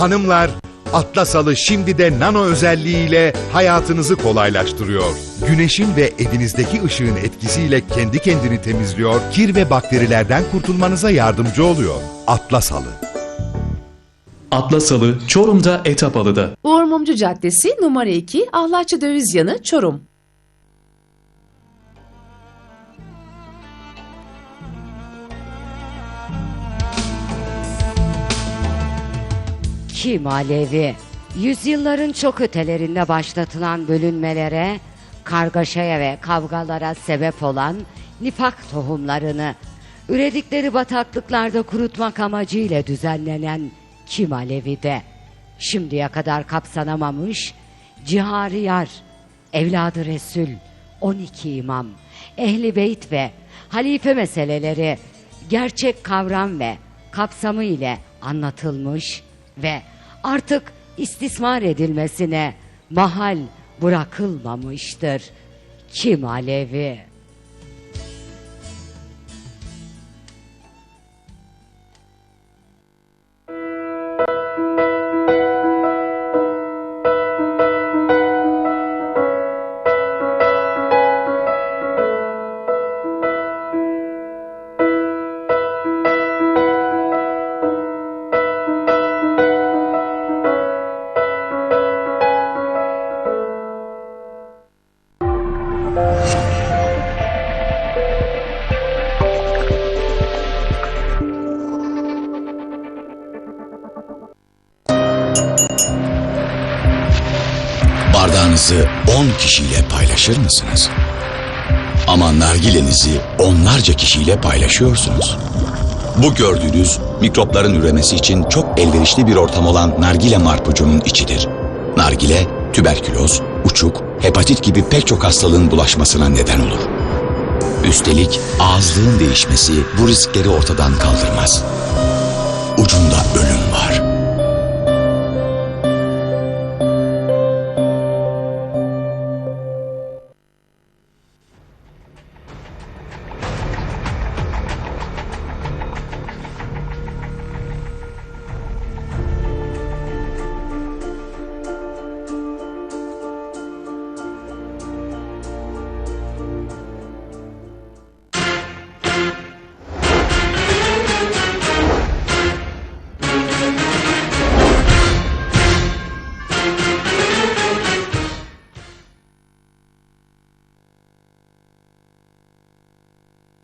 Hanımlar, Atlas Halı şimdi de nano özelliğiyle hayatınızı kolaylaştırıyor. Güneşin ve evinizdeki ışığın etkisiyle kendi kendini temizliyor, kir ve bakterilerden kurtulmanıza yardımcı oluyor. Atlas Halı. Atlas Halı Çorum'da Etapalı'da. Uğur Mumcu Caddesi numara 2 Ahlatçı Döviz Yanı Çorum. Kim Alevi? Yüzyılların çok ötelerinde başlatılan bölünmelere, kargaşaya ve kavgalara sebep olan nifak tohumlarını üredikleri bataklıklarda kurutmak amacıyla düzenlenen Kim Alevi'de şimdiye kadar kapsanamamış Cihariyar, Evladı Resul, 12 imam, Ehli Beyt ve halife meseleleri gerçek kavram ve kapsamı ile anlatılmış ve artık istismar edilmesine mahal bırakılmamıştır. Kim Alevi? Bardağınızı 10 kişiyle paylaşır mısınız? Ama nargilenizi onlarca kişiyle paylaşıyorsunuz. Bu gördüğünüz mikropların üremesi için çok elverişli bir ortam olan nargile marpucunun içidir. Nargile, tüberküloz, uçuk, hepatit gibi pek çok hastalığın bulaşmasına neden olur. Üstelik ağızlığın değişmesi bu riskleri ortadan kaldırmaz.